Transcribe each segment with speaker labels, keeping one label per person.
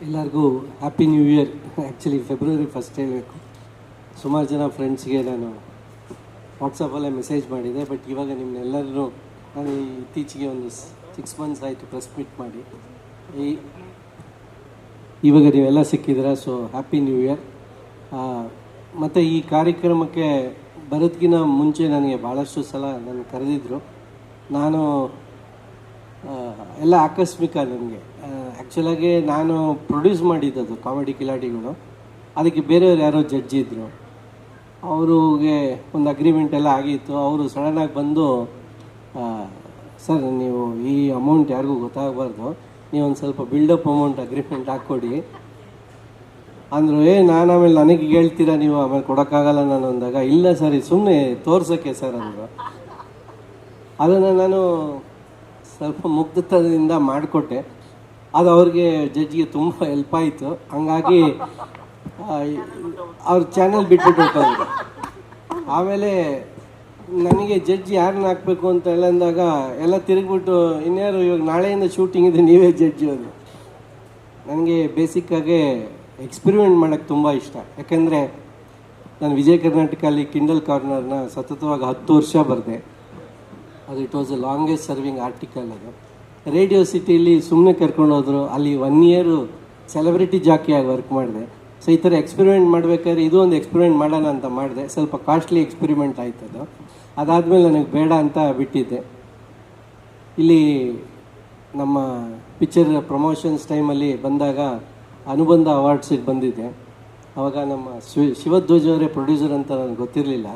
Speaker 1: ಎಲ್ಲರಿಗೂ happy new year actually February first ಹೇಳಬೇಕು ಸುಮಾರು ಜನ ಫ್ರೆಂಡ್ಸ್ಗೆ ನಾನು ವಾಟ್ಸಪ್ಪಲ್ಲೇ ಮೆಸೇಜ್ ಮಾಡಿದೆ ಬಟ್ ಇವಾಗ ನಿಮ್ಮನ್ನೆಲ್ಲರೂ ನಾನು ಇತ್ತೀಚೆಗೆ ಒಂದು ಸಿಕ್ಸ್ ಮಂತ್ಸ್ ಆಯಿತು ಪ್ರೆಸ್ ಮೀಟ್ ಮಾಡಿ. ಈ, ಇವಾಗ ನೀವೆಲ್ಲ ಸಿಕ್ಕಿದ್ದೀರಾ ಸೊ ಹ್ಯಾಪಿ ನ್ಯೂ ಇಯರ್ ಮತ್ತು ಈ ಕಾರ್ಯಕ್ರಮಕ್ಕೆ ಬರೋದಕ್ಕಿಂತ ಮುಂಚೆ ನನಗೆ ಭಾಳಷ್ಟು ಸಲ ನನಗೆ ಕರೆದಿದ್ದರು ನಾನು ಎಲ್ಲ ಆಕಸ್ಮಿಕ ನನಗೆ ಆ್ಯಕ್ಚುಲಾಗಿ ನಾನು ಪ್ರೊಡ್ಯೂಸ್ ಮಾಡಿದ್ದದು ಕಾಮಿಡಿ ಕಿಲಾಡಿಗಳು. ಅದಕ್ಕೆ ಬೇರೆಯವ್ರು ಯಾರೋ ಜಡ್ಜ್ ಇದ್ದರು ಅವ್ರಿಗೆ ಒಂದು ಅಗ್ರಿಮೆಂಟ್ ಎಲ್ಲ ಆಗಿತ್ತು. ಅವರು ಸಡನ್ನಾಗಿ ಬಂದು ಸರ್, ನೀವು ಈ ಅಮೌಂಟ್ ಯಾರಿಗೂ ಗೊತ್ತಾಗಬಾರ್ದು. ನೀವು ಒಂದು ಸ್ವಲ್ಪ ಬಿಲ್ಡಪ್ ಅಮೌಂಟ್ ಅಗ್ರಿಮೆಂಟ್ ಹಾಕ್ಕೊಡಿ. ಅಂದರು, ಏ, ನಾನು ಆಮೇಲೆ ನನಗೆ ಹೇಳ್ತೀರಾ ನೀವು? ಆಮೇಲೆ ಕೊಡೋಕ್ಕಾಗಲ್ಲ ನಾನು ಅಂದಾಗ, ಇಲ್ಲ ಸರ್ ಸುಮ್ಮನೆ ತೋರ್ಸೋಕ್ಕೆ ಸರ್ ಅಂದರು. ಅದನ್ನು ನಾನು ಸ್ವಲ್ಪ ಮುಗ್ಧತನದಿಂದ ಮಾಡಿಕೊಟ್ಟೆ. ಅದು ಅವ್ರಿಗೆ ಜಡ್ಜಿಗೆ ತುಂಬ ಹೆಲ್ಪ್ ಆಯಿತು. ಹಂಗಾಗಿ ಅವ್ರ ಚಾನಲ್ ಬಿಟ್ಬಿಟ್ಟು ಆಮೇಲೆ ನನಗೆ ಜಡ್ಜ್ ಯಾರನ್ನ ಹಾಕಬೇಕು ಅಂತ ಎಲ್ಲ ಅಂದಾಗ ಎಲ್ಲ ತಿರುಗ್ಬಿಟ್ಟು, ಇನ್ಯಾರು ಇವಾಗ ನಾಳೆಯಿಂದ ಶೂಟಿಂಗ್ ಇದೆ, ನೀವೇ ಜಡ್ಜ್ ಅದು. ನನಗೆ ಬೇಸಿಕ್ಕಾಗಿ ಎಕ್ಸ್ಪೆರಿಮೆಂಟ್ ಮಾಡೋಕ್ಕೆ ತುಂಬ ಇಷ್ಟ. ಯಾಕೆಂದರೆ ನಾನು ವಿಜಯ ಕರ್ನಾಟಕಲ್ಲಿ ಕಿಂಡಲ್ ಕಾರ್ನರ್ನ ಸತತವಾಗಿ ಹತ್ತು ವರ್ಷ ಬರೆದೆ. ಅದು it was a longest serving article ಅದು. ರೇಡಿಯೋ ಸಿಟಿಲಿ ಸುಮ್ಮನೆ ಕರ್ಕೊಂಡೋದ್ರು ಅಲ್ಲಿ ಒನ್ ಇಯರು ಸೆಲೆಬ್ರಿಟಿ ಜಾಕಿಯಾಗಿ ವರ್ಕ್ ಮಾಡಿದೆ. ಸೊ ಈ ಥರ ಎಕ್ಸ್ಪೆರಿಮೆಂಟ್ ಮಾಡಬೇಕಾದ್ರೆ ಇದು ಒಂದು ಎಕ್ಸ್ಪೆರಿಮೆಂಟ್ ಮಾಡೋಣ ಅಂತ ಮಾಡಿದೆ. ಸ್ವಲ್ಪ ಕಾಸ್ಟ್ಲಿ ಎಕ್ಸ್ಪೆರಿಮೆಂಟ್ ಆಯ್ತು ಅದು. ಅದಾದಮೇಲೆ ನನಗೆ ಬೇಡ ಅಂತ ಬಿಟ್ಟಿದ್ದೆ. ಇಲ್ಲಿ ನಮ್ಮ ಪಿಕ್ಚರ್ ಪ್ರಮೋಷನ್ಸ್ ಟೈಮಲ್ಲಿ ಬಂದಾಗ ಅನುಬಂಧ ಅವಾರ್ಡ್ಸಿಗೆ ಬಂದಿದ್ದೆ. ಅವಾಗ ನಮ್ಮ ಶಿವ, ಶಿವಧ್ವಜ್ ಅವರೇ ಪ್ರೊಡ್ಯೂಸರ್ ಅಂತ ನನಗೆ ಗೊತ್ತಿರಲಿಲ್ಲ.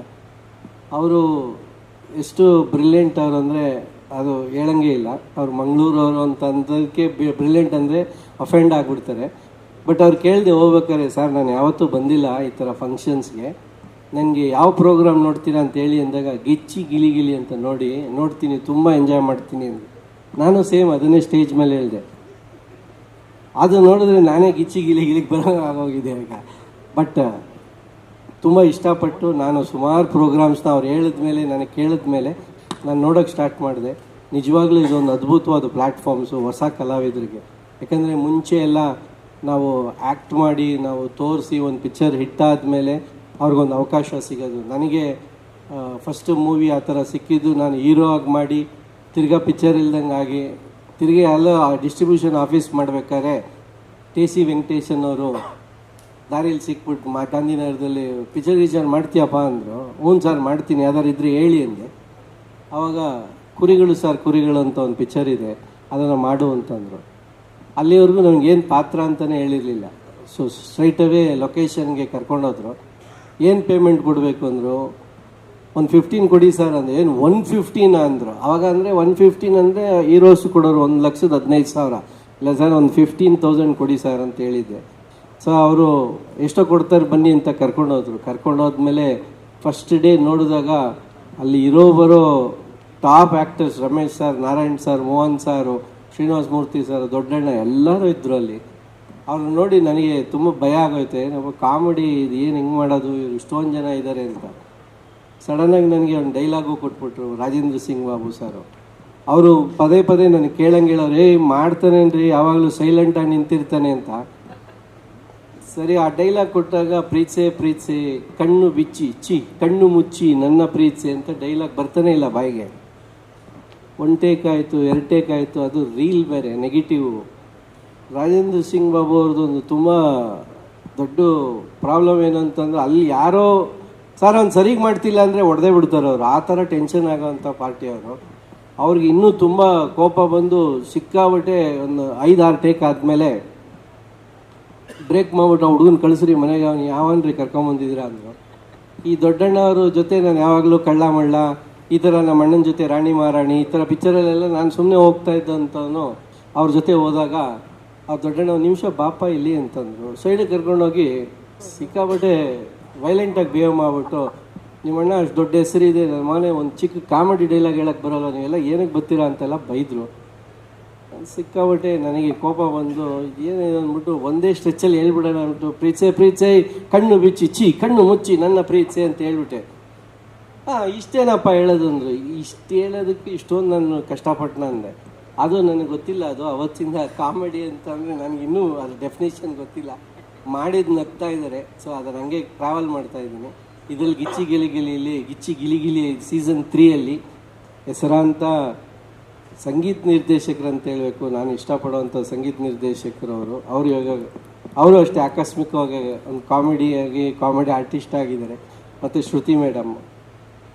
Speaker 1: ಅವರು ಎಷ್ಟು ಬ್ರಿಲಿಯಂಟ್ ಅವರು ಅಂದರೆ ಅದು ಹೇಳಂಗೆ ಇಲ್ಲ. ಅವ್ರು ಮಂಗಳೂರವರು ಅಂತ ಅಂದಕ್ಕೆ ಬ್ರಿಲಿಯಂಟ್ ಅಂದರೆ ಅಫೆಂಡ್ ಆಗಿಬಿಡ್ತಾರೆ. ಬಟ್ ಅವ್ರು ಕೇಳಿದೆ ಹೋಗ್ಬೇಕಾರೆ ಸರ್, ನಾನು ಯಾವತ್ತೂ ಬಂದಿಲ್ಲ ಈ ಥರ ಫಂಕ್ಷನ್ಸ್ಗೆ ನನಗೆ ಯಾವ ಪ್ರೋಗ್ರಾಮ್ ನೋಡ್ತೀರಾ ಅಂತ ಹೇಳಿ ಅಂದಾಗ, ಗಿಚ್ಚಿ ಗಿಲಿ ಗಿಲಿ ಅಂತ ನೋಡಿ, ನೋಡ್ತೀನಿ, ತುಂಬ ಎಂಜಾಯ್ ಮಾಡ್ತೀನಿ ಅಂತ ನಾನು ಸೇಮ್ ಅದನ್ನೇ ಸ್ಟೇಜ್ ಮೇಲೆ ಹೇಳಿದೆ. ಅದು ನೋಡಿದ್ರೆ ನಾನೇ ಗಿಚ್ಚಿ ಗಿಲಿ ಗಿಲಿಗೆ ಬರೋ ಆಗೋಗಿದೆ ಈಗ. ಬಟ್ ತುಂಬ ಇಷ್ಟಪಟ್ಟು ನಾನು ಸುಮಾರು ಪ್ರೋಗ್ರಾಮ್ಸ್ನ ಅವ್ರು ಹೇಳಿದ ಮೇಲೆ ನನಗೆ ಕೇಳಿದ ಮೇಲೆ ನಾನು ನೋಡೋಕ್ಕೆ ಸ್ಟಾರ್ಟ್ ಮಾಡಿದೆ. ನಿಜವಾಗ್ಲೂ ಇದೊಂದು ಅದ್ಭುತವಾದ ಪ್ಲ್ಯಾಟ್ಫಾರ್ಮ್ಸು ಹೊಸ ಕಲಾವಿದರಿಗೆ. ಯಾಕಂದರೆ ಮುಂಚೆ ಎಲ್ಲ ನಾವು ಆ್ಯಕ್ಟ್ ಮಾಡಿ, ನಾವು ತೋರಿಸಿ ಒಂದು ಪಿಕ್ಚರ್ ಹಿಟ್ಟಾದ ಮೇಲೆ ಅವ್ರಿಗೊಂದು ಅವಕಾಶ ಸಿಗೋದು. ನನಗೆ ಫಸ್ಟ್ ಮೂವಿ ಆ ಥರ ಸಿಕ್ಕಿದ್ದು ನಾನು ಹೀರೋ ಆಗಿ ಮಾಡಿ ತಿರ್ಗಾ ಪಿಕ್ಚರ್ ಇಲ್ದಂಗೆ ಆಗಿ, ತಿರ್ಗಿ ಎಲ್ಲ ಡಿಸ್ಟ್ರಿಬ್ಯೂಷನ್ ಆಫೀಸ್ ಮಾಡಬೇಕಾದ್ರೆ ಟಿ ಸಿ ವೆಂಕಟೇಶನ್ ಅವರು ದಾರಿಯಲ್ಲಿ ಸಿಕ್ಬಿಟ್ಟು ಮಾ, ಗಾಂಧಿನಗರದಲ್ಲಿ ಪಿಚರ್ ಗೀಚರ್ ಮಾಡ್ತೀಯಪ್ಪ ಅಂದರು. ಹ್ಞೂ ಸರ್, ಮಾಡ್ತೀನಿ. ಯಾವ್ದಾರು ಇದ್ರೆ ಹೇಳಿ ಅಂದೆ. ಆವಾಗ ಕುರಿಗಳು ಸರ್, ಕುರಿಗಳು ಅಂತ ಒಂದು ಪಿಕ್ಚರ್ ಇದೆ. ಅದನ್ನು ಮಾಡು ಅಂತಂದರು ಅಲ್ಲಿವರೆಗೂ ನನಗೇನು ಪಾತ್ರ ಅಂತಲೇ ಹೇಳಿರಲಿಲ್ಲ. ಸೊ ಸ್ಟ್ರೈಟವೇ ಲೊಕೇಶನ್ಗೆ ಕರ್ಕೊಂಡೋದ್ರು. ಏನು ಪೇಮೆಂಟ್ ಕೊಡಬೇಕು ಅಂದರು? ಒಂದು ಫಿಫ್ಟೀನ್ ಕೊಡಿ ಸರ್ ಅಂದರೆ. ಏನು ಒನ್ ಫಿಫ್ಟೀನ್ ಅಂದರು. ಅವಾಗ ಅಂದರೆ ಒನ್ ಫಿಫ್ಟೀನ್ ಅಂದರೆ ಹೀರೋಸ್ ಕೊಡೋರು ಒಂದು ಲಕ್ಷದ ಹದಿನೈದು ಸಾವಿರ. ಇಲ್ಲ ಸರ್, ಒಂದು ಫಿಫ್ಟೀನ್ ತೌಸಂಡ್ ಕೊಡಿ ಸರ್ ಅಂತ ಹೇಳಿದ್ದೆ. ಸೊ ಅವರು ಎಷ್ಟೋ ಕೊಡ್ತಾರೆ ಬನ್ನಿ ಅಂತ ಕರ್ಕೊಂಡೋದ್ರು. ಕರ್ಕೊಂಡೋದ್ಮೇಲೆ ಫಸ್ಟ್ ಡೇ ನೋಡಿದಾಗ ಅಲ್ಲಿ ಇರೋ ಬರೋ top actors Ramesh sir, Narayan sir, Mohan sir, Srinivasa Murthy sir, ದೊಡ್ಡಣ್ಣ ಎಲ್ಲರೂ ಇದ್ದರು ಅಲ್ಲಿ ಅವ್ರನ್ನ ನೋಡಿ ನನಗೆ ತುಂಬ ಭಯ ಆಗೋಯ್ತೆ. ನಮ್ಮ ಕಾಮಿಡಿ ಇದು ಏನು ಹಿಂಗೆ ಮಾಡೋದು? ಇವ್ರು ಇಷ್ಟೊಂದು ಜನ ಇದ್ದಾರೆ ಅಂತ. ಸಡನ್ನಾಗಿ ನನಗೆ ಒಂದು ಡೈಲಾಗು ಕೊಟ್ಬಿಟ್ರು ರಾಜೇಂದ್ರ ಸಿಂಗ್ ಬಾಬು ಸರು. ಅವರು ಪದೇ ಪದೇ ನನಗೆ ಕೇಳಂಗೆ ಏ ಏಯ್, ಮಾಡ್ತಾನೇನ್ರಿ? ಯಾವಾಗಲೂ ಸೈಲೆಂಟಾಗಿ ನಿಂತಿರ್ತಾನೆ ಅಂತ. ಸರಿ, ಆ ಡೈಲಾಗ್ ಕೊಟ್ಟಾಗ ಪ್ರೀತ್ಸೆ ಪ್ರೀತ್ಸೆ, ಕಣ್ಣು ಬಿಚ್ಚಿ ಚಿ ಕಣ್ಣು ಮುಚ್ಚಿ ನನ್ನ ಪ್ರೀತ್ಸೆ ಅಂತ ಡೈಲಾಗ್ ಬರ್ತಾನೆ ಇಲ್ಲ ಬಾಯಿಗೆ. ಒನ್ ಟೇಕ್ ಆಯಿತು, ಎರಡು ಟೇಕ್ ಆಯಿತು, ಅದು ರೀಲ್ ಬೇರೆ ನೆಗೆಟಿವ್ ರಾಜೇಂದ್ರ ಸಿಂಗ್ ಬಾಬು ಅವ್ರದ್ದು ಒಂದು ತುಂಬ ದೊಡ್ಡ ಪ್ರಾಬ್ಲಮ್ ಏನಂತಂದ್ರೆ ಅಲ್ಲಿ ಯಾರೋ, ಸರ್ ಅವ್ನು ಸರಿಗೆ ಮಾಡ್ತಿಲ್ಲ ಅಂದರೆ ಹೊಡೆದೇ ಬಿಡ್ತಾರೆ ಅವರು. ಆ ಥರ ಟೆನ್ಷನ್ ಆಗೋವಂಥ ಪಾರ್ಟಿ ಅವರು. ಅವ್ರಿಗೆ ಇನ್ನೂ ತುಂಬ ಕೋಪ ಬಂದು ಸಿಕ್ಕಾಬಟ್ಟೆ ಒಂದು ಐದು ಆರು ಟೇಕ್ ಆದಮೇಲೆ, ಬ್ರೇಕ್ ಮಾಡ್ಬಿಟ್ಟು ಹುಡುಗನ ಕಳಿಸ್ರಿ, ಮನೆಗೆ ಅವ್ನು ಯಾವನ್ರಿ ಕರ್ಕೊಂಬಂದಿದ್ದೀರಾ ಅಂದರು. ಈ ದೊಡ್ಡಣ್ಣವ್ರ ಜೊತೆ ನಾನು ಯಾವಾಗಲೂ ಕಳ್ಳ ಮಳ್ಳ ಈ ಥರ ನಮ್ಮ ಅಣ್ಣನ ಜೊತೆ ರಾಣಿ ಮಹಾರಾಣಿ ಈ ಥರ ಪಿಕ್ಚರಲ್ಲೆಲ್ಲ ನಾನು ಸುಮ್ಮನೆ ಹೋಗ್ತಾ ಇದ್ದಂತವನು ಅವ್ರ ಜೊತೆ ಹೋದಾಗ, ಆ ದೊಡ್ಡಣ್ಣ ಒಂದು ನಿಮಿಷ ಬಾಪ ಇಲ್ಲಿ ಅಂತಂದರು. ಸೈಡಿಗೆ ಕರ್ಕೊಂಡೋಗಿ ಸಿಕ್ಕಾಬಟ್ಟೆ ವೈಲೆಂಟಾಗಿ ಬಿಹೇವ್ ಮಾಡಿಬಿಟ್ಟು ನಿಮ್ಮಣ್ಣ ಅಷ್ಟು ದೊಡ್ಡ ಹೆಸರಿದೆ ನನ್ನ ಮನೆ ಒಂದು ಚಿಕ್ಕ ಕಾಮಿಡಿ ಡೈಲಾಗ್ ಹೇಳಕ್ಕೆ ಬರೋಲ್ಲ, ನೀವೆಲ್ಲ ಏನಕ್ಕೆ ಬರ್ತೀರಾ? ಅಂತೆಲ್ಲ ಬೈದರು. ಸಿಕ್ಕಾಬಟ್ಟೆ ನನಗೆ ಕೋಪ ಬಂದು ಏನೇನು ಅಂದ್ಬಿಟ್ಟು ಒಂದೇ ಸ್ಟ್ರೆಚ್ಚಲ್ಲಿ ಹೇಳ್ಬಿಡೋಣ ಅಂದ್ಬಿಟ್ಟು, ಪ್ರೀತ್ಸೆ ಪ್ರೀತ್ಸೆ, ಕಣ್ಣು ಬಿಚ್ಚಿ ಚಿ ಕಣ್ಣು ಮುಚ್ಚಿ ನನ್ನ ಪ್ರೀತ್ಸೆ ಅಂತ ಹೇಳ್ಬಿಟ್ಟೆ. ಹಾಂ ಇಷ್ಟೇನಪ್ಪ ಹೇಳೋದು ಅಂದ್ರೆ ಇಷ್ಟು ಹೇಳೋದಕ್ಕೆ ಇಷ್ಟೊಂದು ನಾನು ಕಷ್ಟಪಟ್ಟನ ಅಂದೆ ಅದು ನನಗೆ ಗೊತ್ತಿಲ್ಲ, ಅದು ಅವತ್ತಿಂದ ಕಾಮಿಡಿ ಅಂತಂದರೆ ನನಗೆ ನನಗಿನ್ನೂ ಅದು ಡೆಫಿನೇಷನ್ ಗೊತ್ತಿಲ್ಲ. ಮಾಡಿದ್ದು ನಗ್ತಾ ಇದ್ದಾರೆ ಸೊ ಅದನ್ನು ಹಂಗೆ ಟ್ರಾವೆಲ್ ಮಾಡ್ತಾ ಇದ್ದೀನಿ. ಇದ್ರಲ್ಲಿ ಗಿಚ್ಚಿ ಗಿಲಿ ಗಿಲಿಯಲ್ಲಿ ಗಿಚ್ಚಿ ಗಿಲಿ ಗಿಲಿ ಸೀಸನ್ ತ್ರೀಯಲ್ಲಿ ಹೆಸರಾಂತ ಸಂಗೀತ ನಿರ್ದೇಶಕರು ಅಂತ ಹೇಳಬೇಕು. ನಾನು ಇಷ್ಟಪಡುವಂಥ ಸಂಗೀತ ನಿರ್ದೇಶಕರು ಅವರು. ಅವರು ಇವಾಗ, ಅವರು ಅಷ್ಟೇ ಆಕಸ್ಮಿಕವಾಗಿ ಒಂದು ಕಾಮಿಡಿಯಾಗಿ ಕಾಮಿಡಿ ಆರ್ಟಿಸ್ಟ್ ಆಗಿದ್ದಾರೆ. ಮತ್ತು ಶ್ರುತಿ ಮೇಡಮ್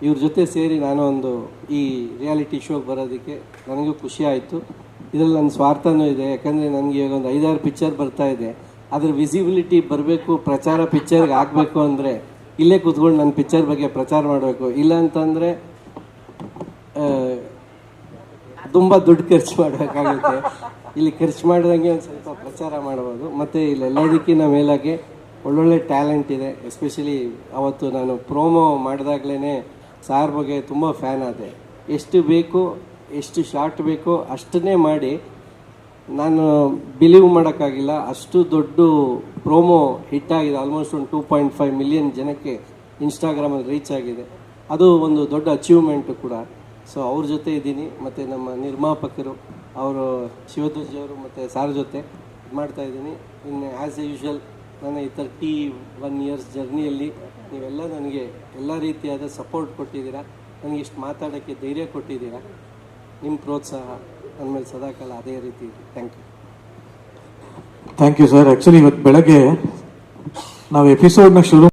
Speaker 1: ಇವ್ರ ಜೊತೆ ಸೇರಿ ನಾನು ಒಂದು ಈ ರಿಯಾಲಿಟಿ ಶೋಗೆ ಬರೋದಕ್ಕೆ ನನಗೂ ಖುಷಿ ಆಯಿತು. ಇದರಲ್ಲಿ ನನ್ನ ಸ್ವಾರ್ಥನೂ ಇದೆ. ಯಾಕಂದರೆ ನನಗೆ ಇವಾಗ ಒಂದು ಐದಾರು ಪಿಕ್ಚರ್ ಬರ್ತಾ ಇದೆ. ಅದ್ರ ವಿಸಿಬಿಲಿಟಿ ಬರಬೇಕು, ಪ್ರಚಾರ ಪಿಕ್ಚರ್ಗೆ ಆಗಬೇಕು ಅಂದರೆ ಇಲ್ಲೇ ಕೂತ್ಕೊಂಡು ನನ್ನ ಪಿಕ್ಚರ್ ಬಗ್ಗೆ ಪ್ರಚಾರ ಮಾಡಬೇಕು. ಇಲ್ಲ ಅಂತಂದರೆ ತುಂಬ ದುಡ್ಡು ಖರ್ಚು ಮಾಡಬೇಕಾಗುತ್ತೆ ಇಲ್ಲಿ ಖರ್ಚು ಮಾಡಿದಂಗೆ ಒಂದು ಸ್ವಲ್ಪ ಪ್ರಚಾರ ಮಾಡ್ಬೋದು. ಮತ್ತು ಇಲ್ಲಿ ಎಲ್ಲದಕ್ಕಿಂತ ಮೇಲಾಗಿ ಒಳ್ಳೊಳ್ಳೆ ಟ್ಯಾಲೆಂಟ್ ಇದೆ. ಎಸ್ಪೆಷಲಿ ಅವತ್ತು ನಾನು ಪ್ರೋಮೋ ಮಾಡಿದಾಗಲೇ ಸಾರ್ ಬಗ್ಗೆ ತುಂಬ ಫ್ಯಾನ್ ಆದೆ. ಎಷ್ಟು ಬೇಕು, ಎಷ್ಟು ಶಾರ್ಟ್ ಬೇಕು, ಅಷ್ಟನ್ನೇ ಮಾಡಿ ನಾನು ಬಿಲೀವ್ ಮಾಡೋಕ್ಕಾಗಿಲ್ಲ. ಅಷ್ಟು ದೊಡ್ಡ ಪ್ರೋಮೋ ಹಿಟ್ ಆಗಿದೆ. ಆಲ್ಮೋಸ್ಟ್ ಒಂದು ಟೂ ಪಾಯಿಂಟ್ ಫೈವ್ ಮಿಲಿಯನ್ ಜನಕ್ಕೆ ಇನ್ಸ್ಟಾಗ್ರಾಮಲ್ಲಿ ರೀಚ್ ಆಗಿದೆ. ಅದು ಒಂದು ದೊಡ್ಡ ಅಚೀವ್ಮೆಂಟು ಕೂಡ. ಸೊ ಅವ್ರ ಜೊತೆ ಇದ್ದೀನಿ. ಮತ್ತು ನಮ್ಮ ನಿರ್ಮಾಪಕರು, ಅವರು ಶಿವಧ್ವಜ್ ಅವರು ಮತ್ತು ಸಾರ್ ಜೊತೆ ಮಾಡ್ತಾ ಇದ್ದೀನಿ. ಇನ್ನು ಆ್ಯಸ್ ಎ ಯೂಶ್ವಲ್ ನನ್ನ ಈ ತರ್ಟಿ ಒನ್ ಇಯರ್ಸ್ ಜರ್ನಿಯಲ್ಲಿ ನೀವೆಲ್ಲ ನನಗೆ ಎಲ್ಲ ರೀತಿಯಾದ ಸಪೋರ್ಟ್ ಕೊಟ್ಟಿದ್ದೀರಾ? ನನಗೆ ಇಷ್ಟು ಮಾತಾಡೋಕ್ಕೆ ಧೈರ್ಯ ಕೊಟ್ಟಿದ್ದೀರಾ? ನಿಮ್ಮ ಪ್ರೋತ್ಸಾಹ ನನ್ನ ಮೇಲೆ ಸದಾಕಾಲ ಅದೇ ರೀತಿ ಇದೆ. Thank you
Speaker 2: thank you sir actually ಇವತ್ತು ಬೆಳಗ್ಗೆ ನಾವು ಎಪಿಸೋಡ್ನ ಶುರು